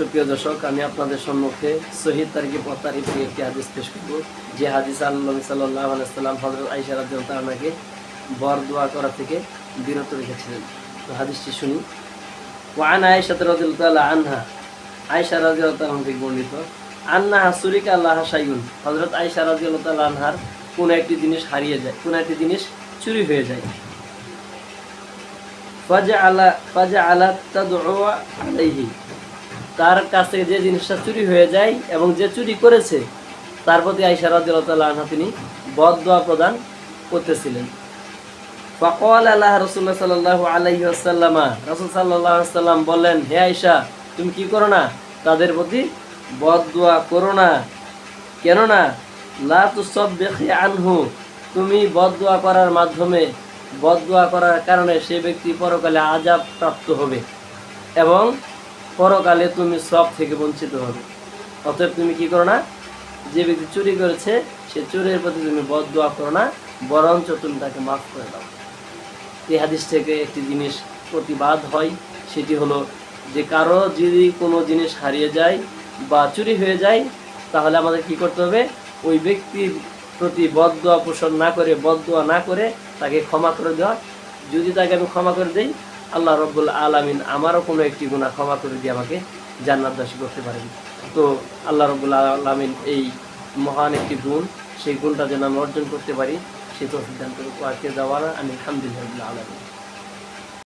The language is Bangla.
সুপ্রিয় দর্শক, আমি আপনাদের সম্মুখে শহীদ তারিখে পত্তারি থেকে একটি হাদিস পেশ করব। যে হাদিস আল্লাহ সাল্লাহ আলাইসাল্লাম হজরত আইসা রাজন তাহনাকে বর দোয়া করা থেকে বিরত রেখেছিলেন। তো হাদিসটি শুনি। ওয়ান আয়েশা রাদিয়াল্লাহু আনহা, আয়েশা আনহা থেকে বর্ণিত, আন্না সুরিকা আল্লাহ সাইগুন হজরত আয়েশা রাদিয়াল্লাহু আনহার কোন একটি জিনিস হারিয়ে যায়, কোন একটি জিনিস চুরি হয়ে যায়। ফাজা আলা ফাজা আলা তাদউয়া আলাইহি। তার কাছ থেকে যে জিনিসটা চুরি হয়ে যায় এবং যে চুরি করেছে, তার প্রতি আইসা রাদিয়াল্লাহু আনহা তিনি বদদোয়া প্রদান করতেছিলেন। ফকল আল্লাহ রসুল্লাহ সাল্লাহ আলাইহি রসুল সাল্লাম বললেন, হে আইসা তুমি কি করো না? তাদের প্রতি বদদোয়া করো না। কেননা, লা তুসব বেখে আনহু, তুমি বদদোয়া করার মাধ্যমে বদদোয়া করার কারণে সে ব্যক্তি পরকালে আজাব প্রাপ্ত হবে এবং পরকালে তুমি সব থেকে বঞ্চিত হবে। অতএব তুমি কি করো না, যে ব্যক্তি চুরি করেছে, সে চুরির প্রতি তুমি বদদোয়া করো না, বরঞ্চ তুমি তাকে মাফ করে দাও। এই হাদিস থেকে একটি জিনিস প্রতিবাদ হয়, সেটি হলো যে কারও যদি কোনো জিনিস হারিয়ে যায় বা চুরি হয়ে যায়, তাহলে আমাদের কি করতে হবে? ওই ব্যক্তির প্রতি বদদোয়া পোষণ না করে বদদোয়া না করে তাকে ক্ষমা করে দেওয়া। যদি তাকে আমি ক্ষমা করে দিই আল্লাহ রব্বুল আলমিন আমারও কোনো একটি গুণা ক্ষমা করে দিয়ে আমাকে জান্নাত দাসী করতে পারেন। তো আল্লাহ রব্বুল আলমিন এই মহান একটি গুণ, সেই গুণটা যেন আমি অর্জন করতে পারি সে তো সিদ্ধান্ত আজকে যাওয়ার আমি আলহামদুলিল্লাহ আলমিন।